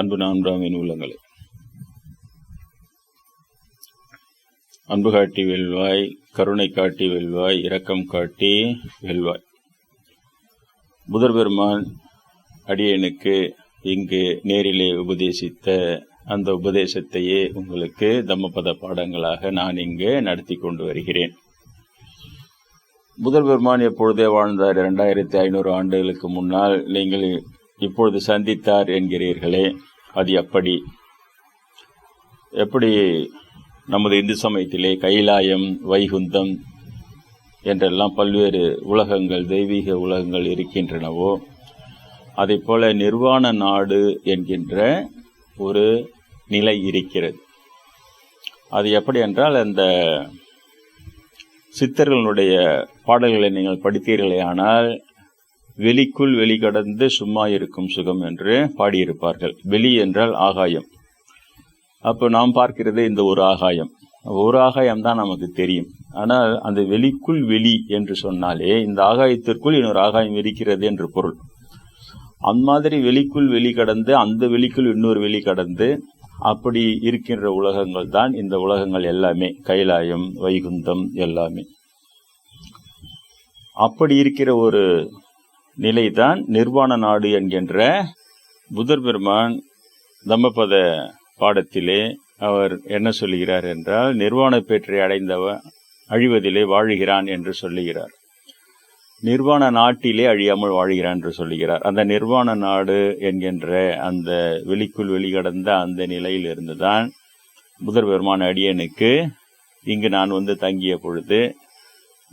அன்பு நான்காமின் உள்ளங்களே. அன்பு காட்டி வெல்வாய் கருணை காட்டி வெல்வாய் இரக்கம் காட்டி வெல்வாய். புதர் பெருமான் அடியனுக்கு இங்கு நேரிலே உபதேசித்த அந்த உபதேசத்தையே உங்களுக்கு தம்மபத பாடங்களாக நான் இங்கு நடத்தி கொண்டு வருகிறேன். புதர் பெருமான் எப்பொழுதே வாழ்ந்தார் இரண்டாயிரத்தி ஐநூறு ஆண்டுகளுக்கு முன்னால் நீங்கள் இப்பொழுது சந்தித்தார் என்கிறீர்களே. அது எப்படி? எப்படி நமது இந்து சமயத்திலே கைலாயம் வைகுந்தம் என்றெல்லாம் பல்வேறு உலகங்கள் தெய்வீக உலகங்கள் இருக்கின்றனவோ அதை போல நிர்வாண நாடு என்கின்ற ஒரு நிலை இருக்கிறது. அது எப்படி என்றால் அந்த சித்தர்களுடைய பாடல்களை நீங்கள் படித்தீர்களே ஆனால் வெளிக்குள் வெளிகடந்து சும்மா இருக்கும் சுகம் என்று பாடியிருப்பார்கள். வெளி என்றால் ஆகாயம். அப்போ நாம் பார்க்கிறது இந்த ஒரு ஆகாயம். ஒரு ஆகாயம் தான் நமக்கு தெரியும். ஆனால் அந்த வெளிக்குள் வெளி என்று சொன்னாலே இந்த ஆகாயத்திற்குள் இன்னொரு ஆகாயம் இருக்கிறது என்று பொருள். அந்த மாதிரி வெளிக்குள் வெளி கடந்து அந்த வெளிக்குள் இன்னொரு வெளி கடந்து அப்படி இருக்கின்ற உலகங்கள் தான் இந்த உலகங்கள் எல்லாமே. கைலாயம் வைகுந்தம் எல்லாமே. அப்படி இருக்கிற ஒரு நிலைதான் நிர்வாண நாடு என்கின்ற புதர் பெருமான் தம்மபத பாடத்திலே அவர் என்ன சொல்லுகிறார் என்றால் நிர்வாண பேற்றை அடைந்தவன் அழிவதிலே வாழுகிறான் என்று சொல்லுகிறார். நிர்வாண நாட்டிலே அழியாமல் வாழ்கிறான் என்று சொல்லுகிறார். அந்த நிர்வாண நாடு என்கின்ற அந்த வெளிக்குள் வெளிகடந்த அந்த நிலையில் இருந்துதான் புதர் பெருமான அடியனுக்கு இங்கு நான் வந்து தங்கிய பொழுது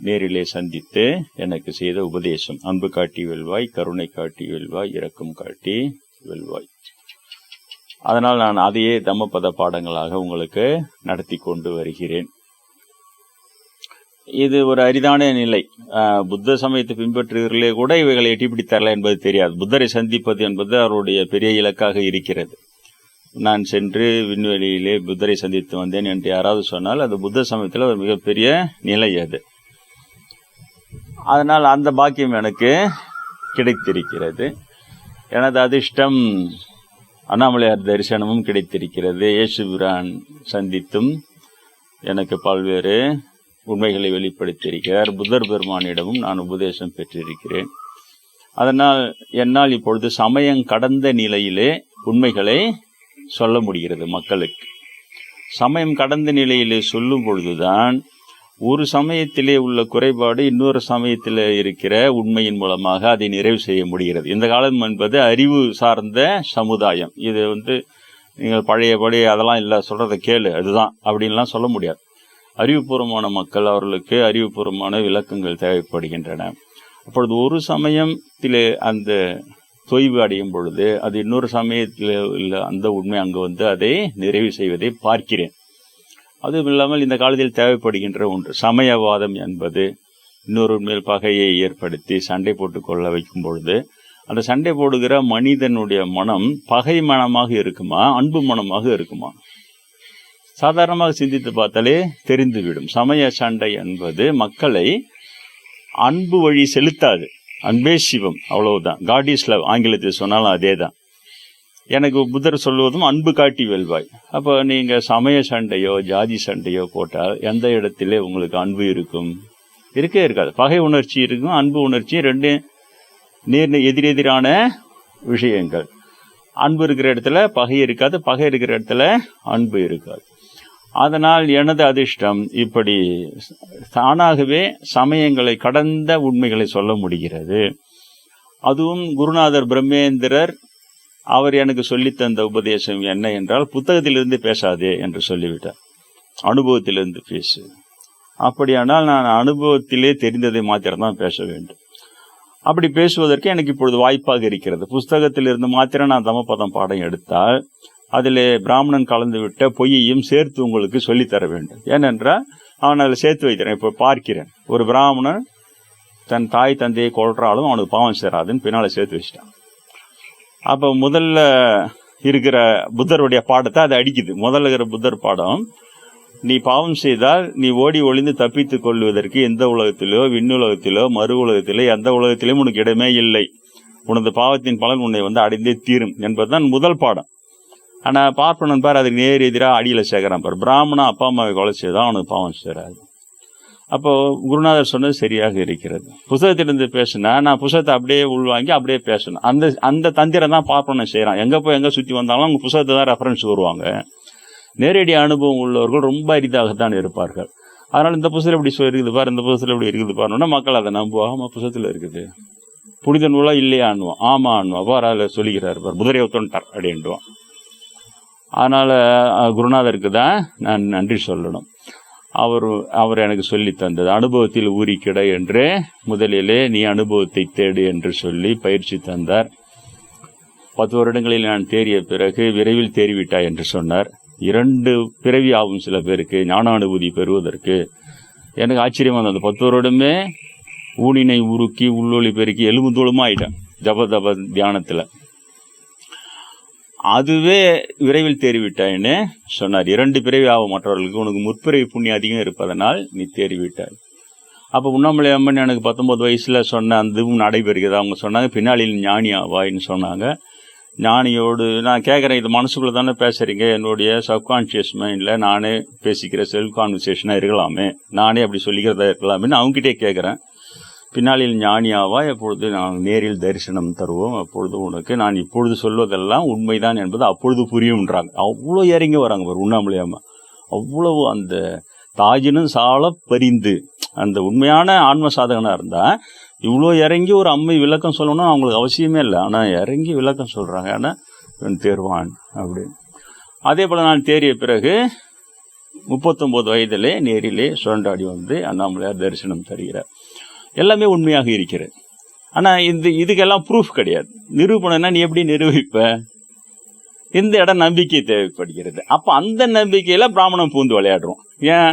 நேரிலே சந்தித்து எனக்கு செய்த உபதேசம். அன்பு காட்டி வெல்வாய் கருணை காட்டி வெல்வாய் இரக்கம் காட்டி வெல்வாய். அதனால் நான் அதையே தம்மபத பாடங்களாக உங்களுக்கு நடத்தி கொண்டு வருகிறேன். இது ஒரு அரிதான நிலை. புத்த சமயத்தை பின்பற்றுகிறீர்களே கூட இவைகளை எட்டி என்பது தெரியாது. புத்தரை சந்திப்பது என்பது அவருடைய பெரிய இலக்காக இருக்கிறது. நான் சென்று விண்வெளியிலே புத்தரை சந்தித்து வந்தேன் என்று யாராவது சொன்னால் அது புத்த சமயத்தில் ஒரு மிகப்பெரிய நிலை அது. அதனால் அந்த பாக்கியம் எனக்கு கிடைத்திருக்கிறது. எனது அதிர்ஷ்டம் அண்ணாமலையார் தரிசனமும் கிடைத்திருக்கிறது. இயேசுபிரான் சந்தித்தும் எனக்கு பல்வேறு உண்மைகளை வெளிப்படுத்தியிருக்கிறார். புத்தர் பெருமானிடமும் நான் உபதேசம் பெற்றிருக்கிறேன். அதனால் என்னால் இப்பொழுது சமயம் கடந்த நிலையிலே உண்மைகளை சொல்ல முடிகிறது மக்களுக்கு. சமயம் கடந்த நிலையிலே சொல்லும் பொழுதுதான் ஒரு சமயத்திலே உள்ள குறைபாடு இன்னொரு சமயத்தில் இருக்கிற உண்மையின் மூலமாக அதை நிறைவு செய்ய முடிகிறது. இந்த காலம் என்பது அறிவு சார்ந்த சமுதாயம். இது வந்து நீங்கள் பழையபடி அதெல்லாம் இல்லை சொல்கிறத கேளு அதுதான் அப்படின்லாம் சொல்ல முடியாது. அறிவுபூர்வமான மக்கள் அவர்களுக்கு அறிவுபூர்வமான விளக்கங்கள் தேவைப்படுகின்றன. அப்பொழுது ஒரு சமயத்திலே அந்த தொய்வு அடையும் பொழுது அது இன்னொரு சமயத்தில் உள்ள அந்த உண்மை அங்கே வந்து அதை நிறைவு செய்வதை பார்க்கிறேன். அதுவும் இல்லாமல் இந்த காலத்தில் தேவைப்படுகின்ற ஒன்று. சமயவாதம் என்பது இன்னொரு மேல் பகையை ஏற்படுத்தி சண்டை போட்டு கொள்ள வைக்கும் பொழுது அந்த சண்டை போடுகிற மனிதனுடைய மனம் பகை மனமாக இருக்குமா அன்பு மனமாக இருக்குமா? சாதாரணமாக சிந்தித்து பார்த்தாலே தெரிந்துவிடும். சமய சண்டை என்பது மக்களை அன்பு வழி செலுத்தாது. அன்பே சிவம் அவ்வளவுதான். காட் இஸ் லவ் ஆங்கிலத்தில் சொன்னாலும் அதே தான் எனக்கு புத்தர் சொல்வதும் அன்பு காட்டி வெல்வாய். அப்போ நீங்கள் சமய சண்டையோ ஜாதி சண்டையோ போட்டால் எந்த இடத்திலே உங்களுக்கு அன்பு இருக்கும்? இருக்கே இருக்காது. பகை உணர்ச்சி இருக்கும் அன்பு உணர்ச்சி ரெண்டு நேர் எதிரெதிரான விஷயங்கள். அன்பு இருக்கிற இடத்துல பகை இருக்காது பகை இருக்கிற இடத்துல அன்பு இருக்காது. அதனால் எனது அதிர்ஷ்டம் இப்படி தானாகவே சமயங்களை கடந்த உண்மைகளை சொல்ல முடிகிறது. அதுவும் குருநாதர் பிரம்மேந்திரர் அவர் எனக்கு சொல்லித்தந்த உபதேசம் என்ன என்றால் புத்தகத்திலிருந்து பேசாதே என்று சொல்லிவிட்டார். அனுபவத்திலிருந்து பேசு. அப்படியானால் நான் அனுபவத்திலே தெரிந்ததை மாத்திரம்தான் பேச வேண்டும். அப்படி பேசுவதற்கு எனக்கு இப்பொழுது வாய்ப்பாக இருக்கிறது. புஸ்தகத்திலிருந்து மாத்திரம் நான் தமபதம் பாடம் எடுத்தால் அதில் பிராமணன் கலந்து விட்ட பொய்யையும் சேர்த்து உங்களுக்கு சொல்லித்தர வேண்டும். ஏனென்றால் அவன் அதில் சேர்த்து வைக்கிறேன் இப்போ பார்க்கிறேன். ஒரு பிராமணன் தன் தாய் தந்தையை கொள்றாலும் அவனுக்கு பாவம் சேராதுன்னு பின்னால் சேர்த்து வச்சிட்டான். அப்போ முதல்ல இருக்கிற புத்தருடைய பாடத்தை அது அடிக்குது. முதல்ல இருக்கிற புத்தர் பாடம் நீ பாவம் செய்தால் நீ ஓடி ஒளிந்து தப்பித்துக் கொள்வதற்கு எந்த உலகத்திலோ விண்ணுலகத்திலோ மறு உலகத்திலோ எந்த உலகத்திலையும் உனக்கு இடமே இல்லை. உனது பாவத்தின் பலன் உன்னை வந்து அடைந்தே தீரும். என்பதுதான் முதல் பாடம். ஆனால் பார்ப்பனன் பார் அதுக்கு நேர் எதிராக அடியில் சேர்க்குறான் பார். பிராமணா அப்பா அம்மாவை கொலை செய்தான் அவனுக்கு பாவம் சேராது அப்போ குருநாதர் சொன்னது சரியாக இருக்கிறது. புத்தகத்திலிருந்து பேசினா நான் புத்தகத்தை அப்படியே உள்வாங்கி அப்படியே பேசணும். அந்த அந்த தந்திரம் தான் பார்ப்பனன் செய்கிறான் எங்கே போய் எங்கே சுற்றி வந்தாலும் அவங்க புத்தகத்தை தான் ரெஃபரன்ஸ் வருவாங்க. நேரடி அனுபவம் உள்ளவர்கள் ரொம்ப அரிதாகத்தான் இருப்பார்கள். அதனால் இந்த புத்தகம் இப்படி இருக்குது பாரு இந்த புத்தகத்தில் இப்படி இருக்குது பாருன்னா மக்கள் அதை நம்புவாங்க. ஆமாம் புத்தகத்தில் இருக்குது. புனித நூலாக இல்லையா அண்ணுவான் ஆமாம் அண்ணுவா பார் அதில் சொல்லிக்கிறார் பார். குதிரையை ஒத்தன்ட்டார் அப்படின்ட்டுவோம் அதனால் குருநாதருக்கு தான் நான் நன்றி சொல்லணும். அவர் அவர் எனக்கு சொல்லி தந்தது. அனுபவத்தில் ஊறிக்கிட என்று முதலிலே நீ அனுபவத்தை தேடு என்று சொல்லி பயிற்சி தந்தார். பத்து வருடங்களில் நான் தேறிய பிறகு விரைவில் தேறிவிட்டாய் என்று சொன்னார். இரண்டு பிறவி ஆகும் சில பேருக்கு ஞான அனுபூதி பெறுவதற்கு. எனக்கு ஆச்சரியமாக இருந்தது பத்து வருடமே ஊனினை உருக்கி உள்ளொளி பெருக்கி எலும்பு தூளமாக ஆயிட்டேன் ஜப தப தியானத்தில். அதுவே விரைவில் தேறிவிட்டாய்ன்னு சொன்னார். இரண்டு பிறவி ஆகும் மற்றவர்களுக்கு. உனக்கு முற்பிறவி புண்ணியம் அதிகம் இருப்பதனால் நீ தேறிவிட்டாய். அப்போ உண்ணாமலை அம்மன் எனக்கு பத்தொம்பது வயசில் சொன்ன அந்த இதுவும் நடைபெறுகிறது? அவங்க சொன்னாங்க பின்னாளில் ஞானி ஆவாய்ன்னு சொன்னாங்க. ஞானியோடு நான் கேட்குறேன் இது மனசுக்குள்ளே தானே பேசுகிறீங்க என்னுடைய சப்கான்ஷியஸ் மைண்டில் நானே பேசிக்கிற செல்ஃப் கான்வர்சேஷனாக இருக்கலாமே. நானே அப்படி சொல்லிக்கிறதா இருக்கலாமேன்னு அவங்ககிட்டே கேட்குறேன். பின்னாளில் ஞானியாவா எப்பொழுது நான் நேரில் தரிசனம் தருவோம் அப்பொழுது உனக்கு நான் இப்பொழுது சொல்வதெல்லாம் உண்மைதான் என்பது அப்பொழுது புரியும்ன்றாங்க. அவ்வளோ இறங்கி வராங்க ஒரு உண்ணாமலையாம அவ்வளவு அந்த தாஜினும் சால பரிந்து. அந்த உண்மையான ஆன்ம சாதகனாக இருந்தால் இவ்வளோ இறங்கி ஒரு அம்மை விளக்கம் சொல்லணும்னு அவங்களுக்கு அவசியமே இல்லை. ஆனால் இறங்கி விளக்கம் சொல்கிறாங்க ஆனால் இவன் தேர்வான் அப்படின்னு. அதே போல் நான் தேறிய பிறகு முப்பத்தொம்போது வயதிலே நேரிலே சுரண்டாடி வந்து அண்ணாமலையார் தரிசனம் தருகிறார். எல்லாமே உண்மையாக இருக்கிறது. ஆனால் இந்த இதுக்கெல்லாம் ப்ரூஃப் கிடையாது. நிரூபணம்னா நீ எப்படி நிரூபிப்ப? இந்த இடம் நம்பிக்கை தேவைப்படுகிறது. அப்போ அந்த நம்பிக்கையில் பிராமணம் பூந்து விளையாடுறோம். ஏன்?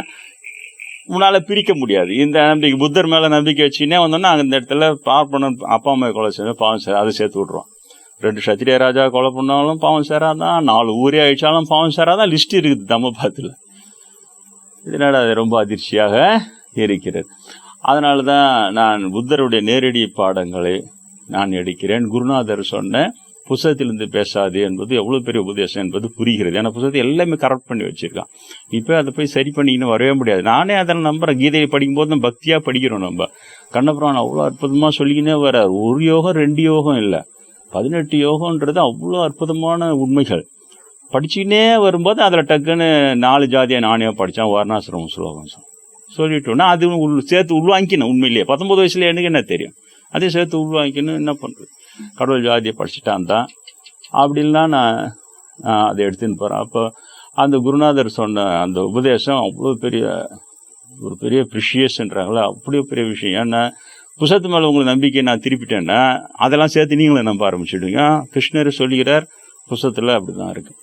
உன்னால் பிரிக்க முடியாது. இந்த நம்பிக்கை புத்தர் மேலே நம்பிக்கை வச்சுன்னே வந்தோன்னா அந்த இடத்துல பார்ப்பனம் அப்பா அம்மா கொலை செய்ய பாவம் சார் அதை சேர்த்து விட்ருவோம் ரெண்டு சத்திரிய ராஜா கொலை பண்ணாலும் பாவம் சேராதான் நாலு ஊரே அழிச்சாலும் பாவம் சேராதான் லிஸ்ட் இருக்குது தம்ம பாத்துல இதனால அது ரொம்ப அதிர்ச்சியாக இருக்கிறது. அதனால தான் நான் புத்தருடைய நேரடி பாடங்களை நான் எடுக்கிறேன். குருநாதர் சொன்ன புத்தகத்திலிருந்து பேசாது என்பது எவ்வளோ பெரிய உபதேசம் என்பது புரிகிறது. ஏன்னா புத்தகத்தை எல்லாமே கரெக்ட் பண்ணி வச்சுருக்கான். இப்போ அதை போய் சரி பண்ணிக்கின்னு வரவே முடியாது. நானே அதை நம்புறேன். கீதையை படிக்கும்போது நம்ம பக்தியாக படிக்கிறோம் நம்ம. கண்ணபுரான் அவ்வளோ அற்புதமாக சொல்லிக்கினே வர்றார். ஒரு யோகம் ரெண்டு யோகம் இல்லை. பதினெட்டு யோகம்ன்றது அவ்வளோ அற்புதமான உண்மைகள். படிச்சுக்கினே வரும்போது அதில் டக்குன்னு நாலு ஜாதியை நானே படித்தேன் வர்ணாசிரமம் ஸ்லோகம் சொல்லிட்டோன்னா அது உள் சேர்த்து உள்வாங்கிக்கணும் உண்மையிலேயே. பத்தொம்பது வயசுல எனக்கு என்ன தெரியும்? அதே சேர்த்து உள்வாங்கிக்கணும் என்ன பண்ணுறது கடவுள் ஜாதியை படிச்சுட்டான் தான். அப்படின்லாம் நான் நான் அதை எடுத்துன்னு போகிறேன் அப்போ அந்த குருநாதர் சொன்ன அந்த உபதேசம் அவ்வளோ பெரிய ஒரு பெரிய ப்ரிஷியஸ்ன்றாங்களா அப்படியே பெரிய விஷயம். ஏன்னா புசத்து மேலே உங்களுக்கு நம்பிக்கை நான் திருப்பிட்டேன்னா அதெல்லாம் சேர்த்து நீங்களே நம்ப ஆரம்பிச்சுடுங்க கிருஷ்ணர் சொல்லுகிறார் புசத்தில் அப்படி தான் இருக்குது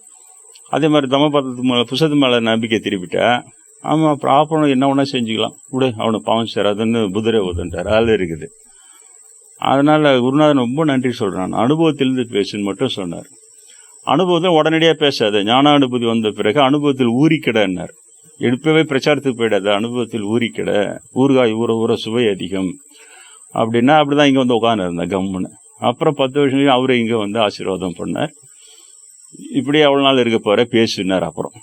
அதே மாதிரி தமபதத்து மேலே புசத்து மேலே நம்பிக்கை திருப்பிட்டேன் ஆமாம் அப்புறம் என்ன ஒன்றா செஞ்சுக்கலாம். விடு அவனை பாவம் சேராதுன்னு புதரை ஓதுன்ட்டார் அதில் இருக்குது. அதனால் குருநாதன் ரொம்ப நன்றி சொல்கிறான் அனுபவத்திலிருந்து பேசுன்னு மட்டும் சொன்னார். அனுபவத்தில் உடனடியாக பேசாது. ஞான அனுபூதி வந்த பிறகு அனுபவத்தில் ஊறிக்கிடன்னார். எடுப்பவே பிரச்சாரத்துக்கு போயிடாது. அனுபவத்தில் ஊறிக்கிட. ஊறுகாய் ஊற ஊற சுவை அதிகம். அப்படின்னா அப்படி தான் இங்கே வந்து உட்காந்து இருந்தேன் கம்முன்னு. அப்புறம் பத்து வருஷம் அவர் இங்கே வந்து ஆசீர்வாதம் பண்ணார். இப்படி எவ்வளோ நாள் இருக்க போகிற பேசினார் அப்புறம்.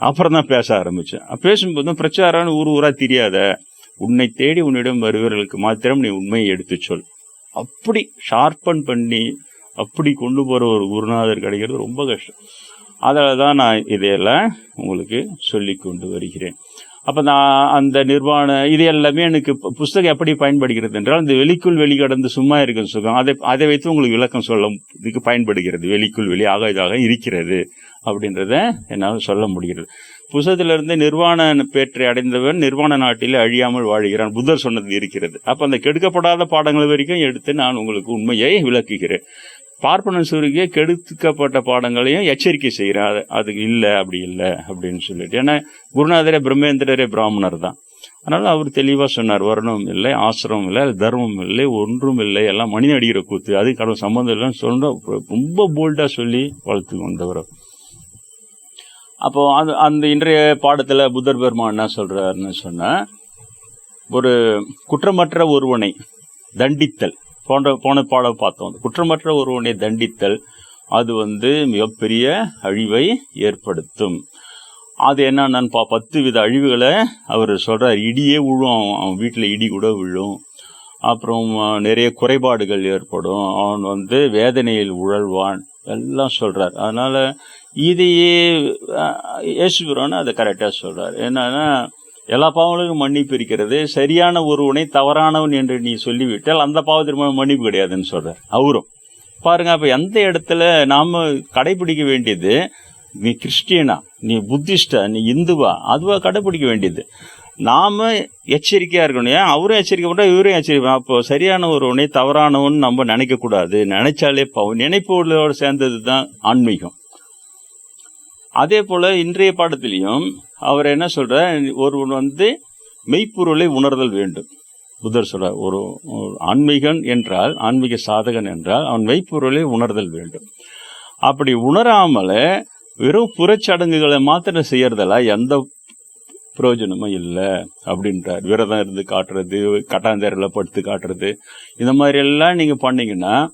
அப்புறம் தான் பேச ஆரம்பித்தேன் பேசும்போது தான் பிரச்சாரம்னு ஊர் ஊராக தெரியாத உன்னை தேடி உன்னிடம் வருவர்களுக்கு மாத்திரம் நீ உண்மையை எடுத்து சொல். அப்படி ஷார்பன் பண்ணி அப்படி கொண்டு போகிற ஒரு குருநாதர் கிடைக்கிறது ரொம்ப கஷ்டம். அதில் தான் நான் இதையெல்லாம் உங்களுக்கு சொல்லி கொண்டு வருகிறேன். அப்போ நான் அந்த நிர்வாண இது எல்லாமே எனக்கு புஸ்தகம் எப்படி பயன்படுகிறது என்றால் இந்த வெளிக்குள் வெளி கடந்து சும்மா இருக்கும் சுகம் அதை அதை வைத்து உங்களுக்கு விளக்கம் சொல்ல இதுக்கு பயன்படுகிறது வெளிக்குள் வெளியாக இதாக இருக்கிறது. அப்படின்றத என்னால் சொல்ல முடிகிறது புசத்திலிருந்து நிர்வாண பேற்றை அடைந்தவன் நிர்வாண நாட்டில் அழியாமல் வாழ்கிறான் புத்தர் சொன்னது இருக்கிறது. அப்போ அந்த கெடுக்கப்படாத பாடங்கள் வரைக்கும் எடுத்து நான் உங்களுக்கு உண்மையை விளக்குகிறேன். பார்ப்பன சூரிக்கே கெடுக்கப்பட்ட பாடங்களையும் எச்சரிக்கை செய்கிறேன் அது அது இல்லை அப்படி இல்லை அப்படின்னு சொல்லிட்டு. ஏன்னா குருநாதரே பிரம்மேந்திரரே பிராமணர் தான். அதனால அவர் தெளிவாக சொன்னார் வருணம் இல்லை ஆசிரமம் இல்லை தர்மம் இல்லை ஒன்றும் இல்லை. எல்லாம் மனித அடிக்கிற கூத்து. அது கடவுள் சம்மந்தம் இல்லைன்னு சொன்ன ரொம்ப போல்டாக சொல்லி வளர்த்து கொண்டவர் அப்போ அது அந்த இன்றைய பாடத்தில் புத்தர் பெருமான் என்ன சொல்றாருன்னு சொன்ன ஒரு குற்றமற்ற ஒருவனை தண்டித்தல் போன்ற போன பாடம் பார்த்தோம். குற்றமற்ற ஒருவனை தண்டித்தல் அது வந்து மிகப்பெரிய அழிவை ஏற்படுத்தும். அது என்னன்னு பா பத்து வித அழிவுகளை அவர் சொல்றார். இடியே விழும் அவன் வீட்டில் இடி கூட விழும். அப்புறம் நிறைய குறைபாடுகள் ஏற்படும். அவன் வந்து வேதனையில் உழல்வான். எல்லாம் சொல்கிறார் அதனால் இதையே அஹ், அதை கரெக்டாக சொல்கிறார் என்னன்னா எல்லா பாவங்களுக்கும் மன்னிப்பு இருக்கிறது. சரியான ஒருவனை தவறானவன் என்று நீ சொல்லிவிட்டால் அந்த பாவத்திற்கு மன்னிப்பு கிடையாதுன்னு சொல்கிறார் அவரும். பாருங்க அப்போ எந்த இடத்துல நாம் கடைபிடிக்க வேண்டியது நீ கிறிஸ்டியனா நீ புத்திஸ்டா நீ இந்துவா அதுவா கடைபிடிக்க வேண்டியது. நாம எச்சரிக்கையா இருக்கணும். ஏன்? அவரும் எச்சரிக்கை பண்றா இவரும் எச்சரிக்கை அப்போ சரியான ஒருவனை தவறானவன் நம்ம நினைக்க கூடாது நினைச்சாலே பாவம். நினைப்போடு சேர்ந்தது தான் ஆன்மீகம். அதே போல இன்றைய பாடத்திலையும் அவர் என்ன சொல்கிறார் ஒருவன் வந்து மெய்ப்பொருளை உணர்தல் வேண்டும். புத்தர் சொல்றார் ஒரு ஆன்மீகன் என்றால் ஆன்மீக சாதகன் என்றால் அவன் மெய்ப்பொருளை உணர்தல் வேண்டும். அப்படி உணராமல வெறும் புறச்சடங்குகளை மாத்திரம் செய்யறதெல்லாம் எந்த பிரயோஜனமும் இல்லை அப்படின்றார். விரதம் இருந்து காட்டுறது கட்டாந்தேரில் படுத்து காட்டுறது இந்த மாதிரி எல்லாம் நீங்கள் பண்ணீங்கன்னா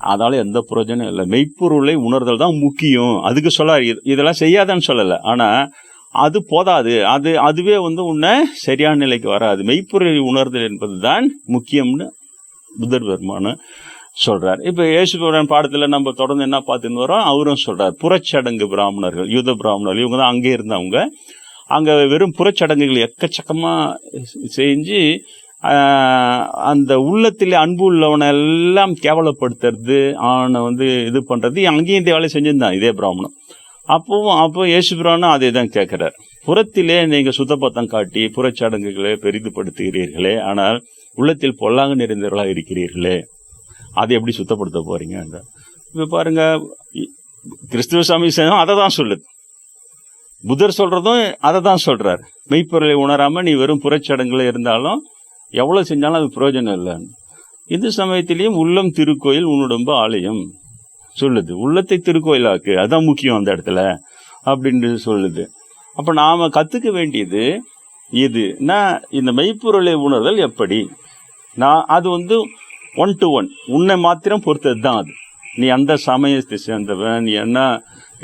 அதால் எந்த பிரயோஜனம் இல்லை. மெய்ப்பொருளை உணர்தல் தான் முக்கியம். அதுக்கு சொல்லார். இது- இதெல்லாம் செய்யாதன்னு சொல்லலை. ஆனால் அது போதாது. அது அதுவே வந்து உன்னை சரியான நிலைக்கு வராது. மெய்ப்பொருளை உணர்தல் என்பது தான் முக்கியம்னு புத்தர் பெருமானு சொல்றார். இப்போ இயேசுபுரான் பாடத்தில் நம்ம தொடர்ந்து என்ன பார்த்துன்னு வரோம் அவரும் சொல்றார். புறச்சடங்கு பிராமணர்கள் யூத பிராமணர்கள் இவங்க தான் அங்கே இருந்தவங்க. அங்கே வெறும் புறச்சடங்குகள் எக்கச்சக்கமாக செஞ்சு அந்த உள்ளத்தில் அன்பு உள்ளவனை எல்லாம் கேவலப்படுத்துறது அவனை வந்து இது பண்ணுறது அங்கேயும் இந்த வேலையை செஞ்சிருந்தான் இதே பிராமணம் அப்பவும் அப்போ இயேசுபிரானும் அதே தான் கேட்குறார். புறத்திலே நீங்கள் சுத்தப்பத்தம் காட்டி புறச்சடங்குகளை பெரிதுபடுத்துகிறீர்களே ஆனால் உள்ளத்தில் பொல்லாங்க நிறைந்தவர்களாக இருக்கிறீர்களே அதை எப்படி சுத்தப்படுத்த போகிறீங்க இப்போ பாருங்கள் கிறிஸ்துவ சாமி அதை தான் சொல்லுது. புத்தர் சொல்றதும் அதை தான் சொல்கிறார் மெய்ப்பொருளை உணராம நீ வெறும் புறச்சடங்குல இருந்தாலும் எவ்வளவு செஞ்சாலும் அது பிரயோஜனம் இல்லை இந்து சமயத்திலையும் உள்ளம் திருக்கோயில் உன்னுடம்பு ஆலயம் சொல்லுது. உள்ளத்தை திருக்கோயிலாக்கு அதான் முக்கியம் அந்த இடத்துல அப்படின்னு சொல்லுது. அப்ப நாம கத்துக்க வேண்டியது இதுனா இந்த மெய்ப்பொருளை உணர்தல் எப்படி? நான் அது வந்து ஒன் டு ஒன் உன்னை மாத்திரம் பொறுத்தது தான் அது. நீ அந்த சமயத்தை சேர்ந்தவன் நீ என்ன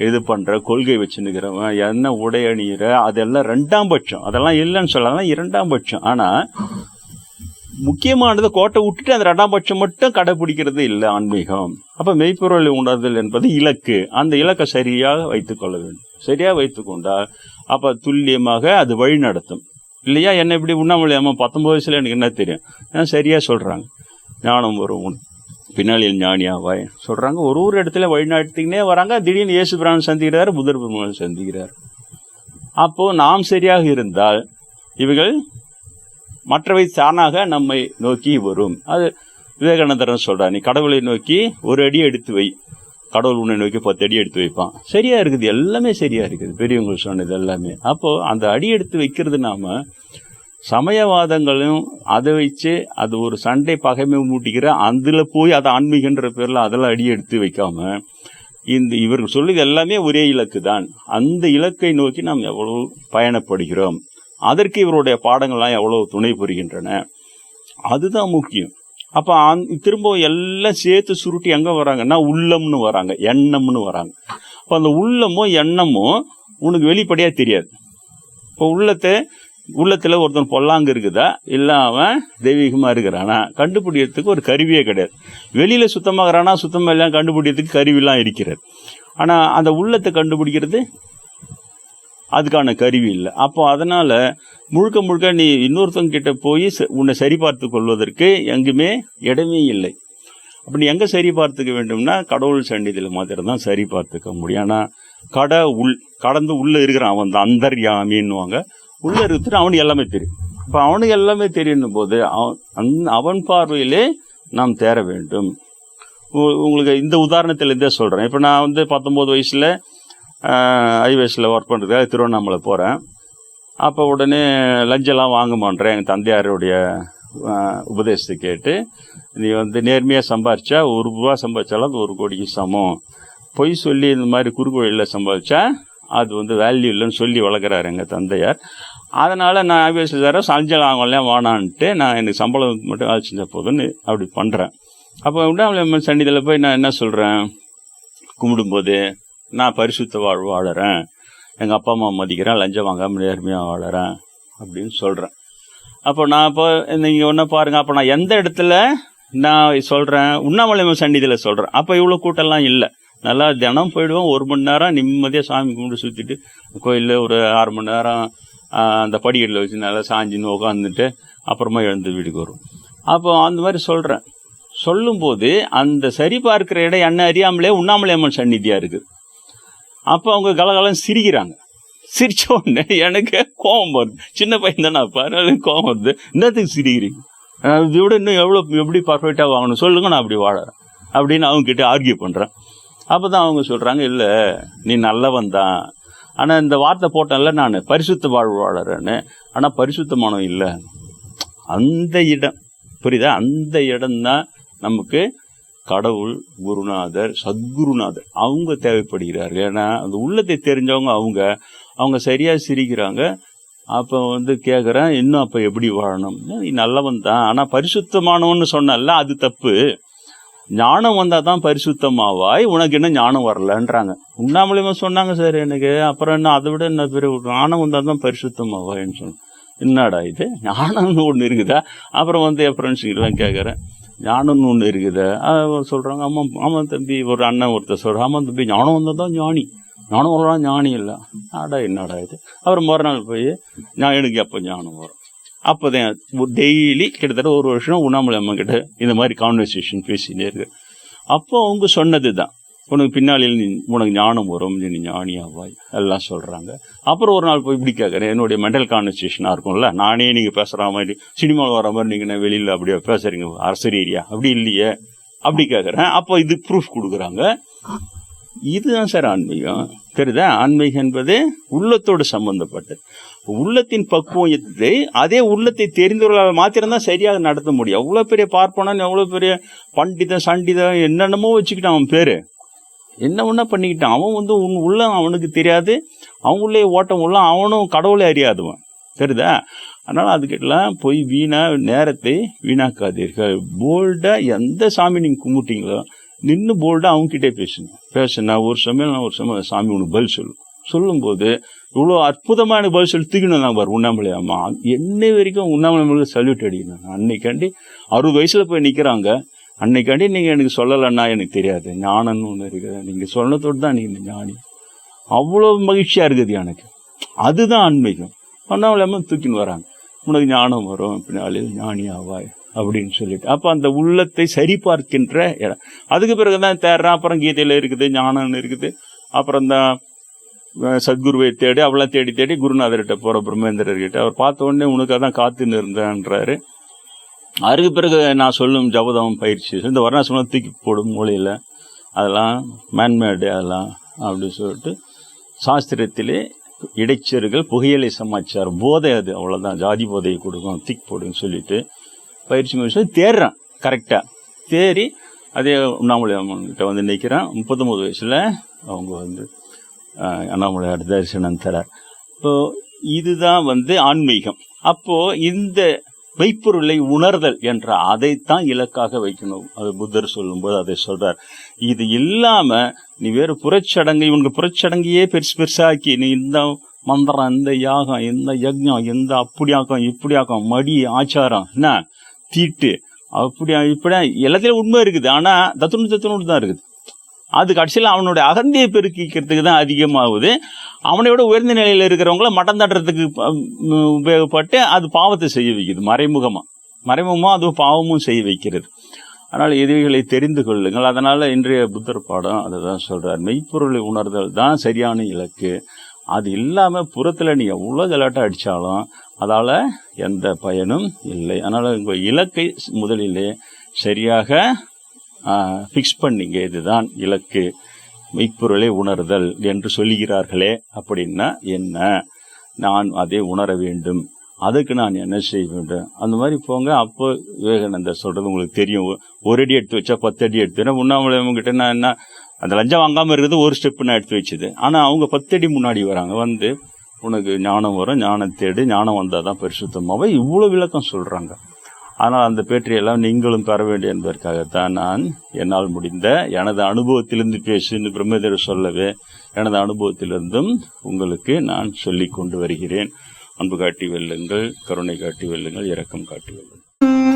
இது பண்ணுற கொள்கை வச்சுன்னுக்கிறவன் என்ன உடை அணிகிற அதெல்லாம் ரெண்டாம் பட்சம். அதெல்லாம் இல்லைன்னு சொல்லலாம் இரண்டாம் பட்சம். ஆனால் முக்கியமானது கோட்டை விட்டுட்டு அந்த ரெண்டாம் பட்சம் மட்டும் கடைபிடிக்கிறது இல்லை ஆன்மீகம். அப்போ மெய்ப்பொருளை உணர்தல் என்பது இலக்கு. அந்த இலக்கை சரியாக வைத்துக்கொள்ள வேண்டும். சரியாக வைத்துக்கொண்டால் அப்போ துல்லியமாக அது வழி நடத்தும். இல்லையா? என்ன இப்படி உண்ணாமலையாமல் பத்தொம்பது வயசில் எனக்கு என்ன தெரியும்? ஏன்னா சரியாக சொல்கிறாங்க ஞானம் வரும் உன் பின்னாளில் ஞானியாவாய். சொல்கிறாங்க ஒரு ஒரு இடத்துல வழிநடத்திக்கினே வராங்க திடீர்னு இயேசு பிரான் சந்திக்கிறார் புதர் பெருமான் சந்திக்கிறார். அப்போது நாம் சரியாக இருந்தால் இவைகள் மற்றவை தானாக நம்மை நோக்கி வரும். அது விவேகானந்தரன் சொல்கிறார் நீ கடவுளை நோக்கி ஒரு அடி எடுத்து வை. கடவுள் உன்னை நோக்கி பத்து அடி எடுத்து வைப்பான். சரியாக இருக்குது எல்லாமே சரியாக இருக்குது. பெரியவங்க சொன்னது எல்லாமே. அப்போது அந்த அடி எடுத்து வைக்கிறது நாம் சமயவாதங்களும் அதை வச்சு அது ஒரு சண்டை பகைமை மூட்டிக்கிற அதில் போய் அதை ஆன்மீகன்ற பேரில் அதெல்லாம் அடி எடுத்து வைக்காம இந்த இவர்கள் சொல்லுது எல்லாமே ஒரே இலக்கு தான். அந்த இலக்கை நோக்கி நாம் எவ்வளவு பயணப்படுகிறோம். அதற்கு இவருடைய பாடங்கள்லாம் எவ்வளவு துணை புரிகின்றன. அதுதான் முக்கியம். அப்போ அந் திரும்ப எல்லாம் சேர்த்து சுருட்டி எங்கே வராங்கன்னா உள்ளம்னு வராங்க எண்ணம்னு வராங்க. இப்போ அந்த உள்ளமும் எண்ணமும் உனக்கு வெளிப்படையாக தெரியாது. இப்போ உள்ளத்தை உள்ளத்தில் ஒருத்தன் பொல்லாங்க இருக்குதா? இல்லை அவன் தெய்வீகமாக இருக்கிறானா? கண்டுபிடிக்கிறதுக்கு ஒரு கருவியே கிடையாது. வெளியில் சுத்தமாகறானா சுத்தமாக எல்லாம் கண்டுபிடிக்கிறதுக்கு கருவிலாம் இருக்கிறது. ஆனால் அந்த உள்ளத்தை கண்டுபிடிக்கிறது அதுக்கான கருவி இல்லை. அப்போ அதனால் முழுக்க முழுக்க நீ இன்னொருத்தங்கிட்ட போய் ச- உன்னை சரி பார்த்து கொள்வதற்கு எங்குமே இடமே இல்லை. அப்படி நீ சரி பார்த்துக்க வேண்டும்னா கடவுள் சன்னிதியில் மாத்திரம் தான் சரி பார்த்துக்க முடியும். ஆனால் கடை உள் கடந்து உள்ளே இருக்கிறான் அவன் அந்த அந்தர்யாமின்னுவாங்க. உள்ள இருக்கிற அவனுக்கு எல்லாமே தெரியும். இப்போ அவனுக்கு எல்லாமே தெரியும் போது அவன் அவன் பார்வையிலே நாம் தேர வேண்டும். உ- உங்களுக்கு இந்த உதாரணத்தில் இருந்தே சொல்கிறேன் இப்போ நான் வந்து பத்தொம்போது வயசில் ஐவேஸில் ஒர்க் பண்ணுறதுக்காக திருவண்ணாமலை போகிறேன் அப்போ உடனே லஞ்செல்லாம் வாங்க மாட்டேன் எங்கள் தந்தையாருடைய உபதேசத்தை கேட்டு நீ வந்து நேர்மையாக சம்பாரிச்சா ஒரு ரூபா சம்பாதிச்சாலும் அது ஒரு கோடிக்கு சமம். பொய் சொல்லி இந்த மாதிரி குறுக்கோழியில் சம்பாதிச்சா அது வந்து வேல்யூ இல்லைன்னு சொல்லி வளர்க்குறாரு எங்கள் தந்தையார். அதனால் நான் ஐவேஸில் சார் சஞ்சல் வாங்கலாம் வேணான்ட்டு நான் எனக்கு சம்பளம் மட்டும் வேலை செஞ்சால் போதுன்னு அப்படி பண்ணுறேன் அப்போ உண்டாமலை சன்னிதியில் போய் நான் என்ன சொல்கிறேன் கும்பிடும்போது நான் பரிசுத்த வாழ்வு வாழறேன். எங்கள் அப்பா அம்மா மதிக்கிறேன். லஞ்சம் வாங்காம நேர்மையாக வாழறேன் அப்படின்னு சொல்கிறேன் அப்போ நான் இப்போ நீங்கள் ஒன்று பாருங்கள் அப்போ நான் எந்த இடத்துல நான் சொல்கிறேன் உண்ணாமலை சன்னிதியில் சொல்கிறேன் அப்போ இவ்வளோ கூட்டம்லாம் இல்லை. நல்லா தினம் போயிடுவோம். ஒரு மணி நேரம் நிம்மதியாக சாமி கும்பிட்டு சுற்றிட்டு கோயிலில் ஒரு ஆறு மணி நேரம் அந்த படிக்கட்டில் வச்சு நல்லா சாஞ்சின்னு உட்காந்துட்டு அப்புறமா எழுந்து வீட்டுக்கு வரும் அப்போ அந்த மாதிரி சொல்கிறேன் சொல்லும்போது அந்த சரி பார்க்கிற இடம் என்ன அறியாமலே உண்ணாமலையம்மன் சந்நிதியாக இருக்குது அப்போ அவங்க கலகலம் சிரிக்கிறாங்க. சிரிச்ச உடனே எனக்கு கோபம் வருது. சின்ன பையன் தானே அப்போ கோபம் வருது. என்னத்துக்கு சிரிக்கிறீங்க? இதை விட இன்னும் எவ்வளோ எப்படி பர்ஃபெக்டாக வாங்கணும்? சொல்லுங்க நான் அப்படி வாழறேன். அப்படின்னு அவங்க கிட்டே ஆர்கியூ பண்ணுறேன் அப்போ தான் அவங்க சொல்கிறாங்க இல்லை நீ நல்லவன் தான். ஆனால் இந்த வார்த்தை போட்டேன்ல நான் பரிசுத்த வாழ்வாளர்னு ஆனால் பரிசுத்தமானம் இல்லை. அந்த இடம் புரியுதா? அந்த இடம்தான் நமக்கு கடவுள் குருநாதர் சத்குருநாதர் அவங்க தேவைப்படுகிறார்கள். ஏன்னா அந்த உள்ளத்தை தெரிஞ்சவங்க அவங்க. அவங்க சரியாக சிரிக்கிறாங்க. அப்போ வந்து கேட்குறேன் இன்னும் அப்போ எப்படி வாழணும்? நீ நல்லவன் தான். ஆனால் பரிசுத்தமானவன்னு சொன்னல அது தப்பு. ஞானம் வந்தால் தான் பரிசுத்தமாவாய் உனக்கு இன்னும் ஞானம் வரலன்றாங்க. உண்ணாமலையுமா சொன்னாங்க சார் எனக்கு. அப்புறம் என்ன அதை விட என்ன பெரிய ஞானம் வந்தால் தான் பரிசுத்தமாவாய்ன்னு சொன்னேன் என்னடா இது? ஞானம்னு ஒன்று இருக்குதா? அப்புறம் வந்து என் ஃப்ரெண்ட்ஸுக்கெல்லாம் கேட்குறேன் ஞானம்னு ஒன்று இருக்குதா? சொல்கிறாங்க ஆமாம் ஆமாம் தம்பி ஒரு அண்ணன் ஒருத்தர் சொல்கிறான் ஆமாம் தம்பி ஞானம் வந்தால் தான் ஞானி. ஞானம் வரலாம் ஞானி இல்லை. ஆடா என்னடா இது? அப்புறம் மறுநாள் போய் நான் எனக்கு எப்போ ஞானம் வரும். அப்போ தான் டெய்லி கிட்டத்தட்ட ஒரு வருஷம் உண்ணாமலை அம்மா கிட்ட இந்த மாதிரி கான்வர்சேஷன் பேசினே இருக்கு. அப்போ அவங்க சொன்னது தான் உனக்கு பின்னாளில் நீ உனக்கு ஞானம் வரும் நீ ஞானியாவாய் எல்லாம் சொல்கிறாங்க அப்புறம் ஒரு நாள் போய் இப்படி கேட்குறேன் என்னுடைய மெண்டல் கான்வர்சேஷனாக இருக்கும்ல நானே நீங்கள் பேசுகிற மாதிரி சினிமாவில் வர மாதிரி நீங்கள் வெளியில் அப்படியே பேசுகிறீங்க அரசர் ஏரியா அப்படி இல்லையே அப்படி கேட்குறேன் அப்போ இது ப்ரூஃப் கொடுக்குறாங்க. இதுதான் சார் ஆன்மீகம். தெரியுதா? ஆன்மீகம் என்பது உள்ளத்தோடு சம்பந்தப்பட்டது. உள்ளத்தின் பக்குவத்தை அதே உள்ளத்தை தெரிந்தவர்களால் மாத்திரம்தான் சரியாக நடத்த முடியும். எவ்வளோ பெரிய பார்ப்பனான் எவ்வளோ பெரிய பண்டிதம் சண்டிதம் என்னென்னமோ வச்சுக்கிட்டான் அவன் பேர். என்ன ஒன்றா பண்ணிக்கிட்டான்? அவன் வந்து உன் உள்ள அவனுக்கு தெரியாது. அவங்களே ஓட்டம் உள்ள அவனும் கடவுளை அறியாதவன் தெரியுதா? அதனால் அதுக்கெல்லாம் போய் வீணா நேரத்தை வீணாக்காதீர்கள். போல்டாக எந்த சாமி நீங்கள் கும்பிட்டீங்களோ நின்று போல்டாக அவங்ககிட்டே பேசுங்க. பேசுனா ஒரு சமயம் நான் ஒரு சமயம் சாமி உனக்கு பதில் சொல்லும். சொல்லும்போது இவ்வளோ அற்புதமான பதில் சொல்லி தூக்கணும் நான் பாரு உண்ணாமலை. அம்மா என்னை வரைக்கும் உண்ணாமலை சல்யூட் அடிக்கணும் அன்னைக்காண்டி அறுபது வயசில் போய் நிற்கிறாங்க அன்னைக்காண்டி நீங்கள் எனக்கு சொல்லலைன்னா எனக்கு தெரியாது. ஞானம்னு ஒன்று இருக்குது. நீங்கள் சொன்னதோடு தான் நீங்கள் ஞானி. அவ்வளோ மகிழ்ச்சியாக இருக்குது எனக்கு. அதுதான் ஆன்மீகம். அண்ணாமலை அம்மா தூக்கின்னு வராங்க. உனக்கு ஞானம் வரும். பின்னாளில் ஞானி ஆவாய் அப்படின்னு சொல்லிட்டு. அப்போ அந்த உள்ளத்தை சரிபார்க்கின்ற இடம். அதுக்கு பிறகு தான் தேடுறான். அப்புறம் கீதையில் இருக்குது ஞானம்னு இருக்குது. அப்புறம் தான் சத்குருவை தேடி அவளாம் தேடி தேடி குருநாதர்கிட்ட போகிற பிரம்மேந்திரர்கிட்ட அவர் பார்த்த உடனே உனக்கு தான் காத்துன்னு இருந்தேன்றாரு. அதுக்கு பிறகு நான் சொல்லும் ஜபதம் பயிற்சி. இந்த வர்ணாசிரமம் தூக்கி போடும் மூலையில். அதெல்லாம் மேன்மேடு அதெல்லாம் அப்படின்னு சொல்லிட்டு சாஸ்திரத்திலே இடைச்சர்கள் புகையிலை சமாச்சாரம் போதை அது அவ்வளோதான் ஜாதி போதையை கொடுக்கும் திக் போடுன்னு சொல்லிட்டு பயிற்சி முடிச்சு தேடுறான் கரெக்டாக தேறி அதே அண்ணாமலை அம்மன்கிட்ட வந்து நிற்கிறான். முப்பத்தொம்பது வயசில் அவங்க வந்து அண்ணாமலையார் தரிசனம் தரார். இப்போ இதுதான் வந்து ஆன்மீகம். அப்போது இந்த மெய்ப்பொருளை உணர்தல் என்ற அதைத்தான் இலக்காக வைக்கணும். அது புத்தர் சொல்லும்போது அதை சொல்றார். இது இல்லாம நீ வேறு புறச்சடங்கு இவங்க புறச்சடங்கையே பெருசு பெருசாக்கி நீ இந்த மந்திரம் இந்த யாகம் இந்த யஜ்யம் இந்த அப்படியாக்கம் இப்படியாக்கம் மடி ஆச்சாரம் என்ன? தீட்டு. அப்படி இப்படி எல்லாத்துலேயும் உண்மை இருக்குது. ஆனால் தத்துணு தத்துணு தான் இருக்குது. அது கடைசியில் அவனுடைய அகந்தியை பெருக்கிக்கிறதுக்கு தான் அதிகமாகுது. அவனை விட உயர்ந்த நிலையில் இருக்கிறவங்கள மட்டம் தட்டுறதுக்கு உபயோகப்பட்டு அது பாவத்தை செய்ய வைக்குது மறைமுகமாக மறைமுகமாக அது பாவமும் செய்ய வைக்கிறது. அதனால் இவைகளை தெரிந்து கொள்ளுங்கள். அதனால் இன்றைய புத்தர் பாடம் அதை தான் சொல்கிறார் மெய்ப்பொருளை உணர்தல் தான் சரியான இலக்கு. அது இல்லாமல் புறத்தில் நீ எவ்வளோ கலாட்டம் அடித்தாலும் அதால் எந்த பயனும் இல்லை. அதனால் உங்கள் இலக்கை முதலிலே சரியாக ஃபிக்ஸ் பண்ணிங்க. இதுதான் இலக்கு. மெய்ப்பொருளை உணர்தல் என்று சொல்லுகிறார்களே. அப்படின்னா என்ன? நான் அதை உணர வேண்டும். அதுக்கு நான் என்ன செய்ய வேண்டும்? அந்த மாதிரி போங்க. அப்போ விவேகானந்தர் சொல்கிறது உங்களுக்கு தெரியும். ஒரு அடி எடுத்து வச்சா பத்து அடி எடுத்து உண்ணாமலை கிட்ட நான் என்ன அந்த லஞ்சம் வாங்காமல் இருக்கிறது ஒரு ஸ்டெப்பு நான் எடுத்து வச்சது. ஆனால் அவங்க பத்து அடி முன்னாடி வராங்க. வந்து உனக்கு ஞானம் வரும் ஞானம் தேடு ஞானம் வந்தால் தான் பரிசுத்தமாவே இவ்வளோ விளக்கம் சொல்கிறாங்க ஆனால் அந்த பேற்றியெல்லாம் நீங்களும் பெற வேண்டும் என்பதற்காகத்தான் நான் என்னால் முடிந்த எனது அனுபவத்திலிருந்து பேசுன்னு பிரம்மதேவர் சொல்லவே எனது அனுபவத்திலிருந்தும் உங்களுக்கு நான் சொல்லி கொண்டு வருகிறேன். அன்பு காட்டி வெல்லுங்கள் கருணை காட்டி வெல்லுங்கள் இரக்கம் காட்டி வெல்லுங்கள்.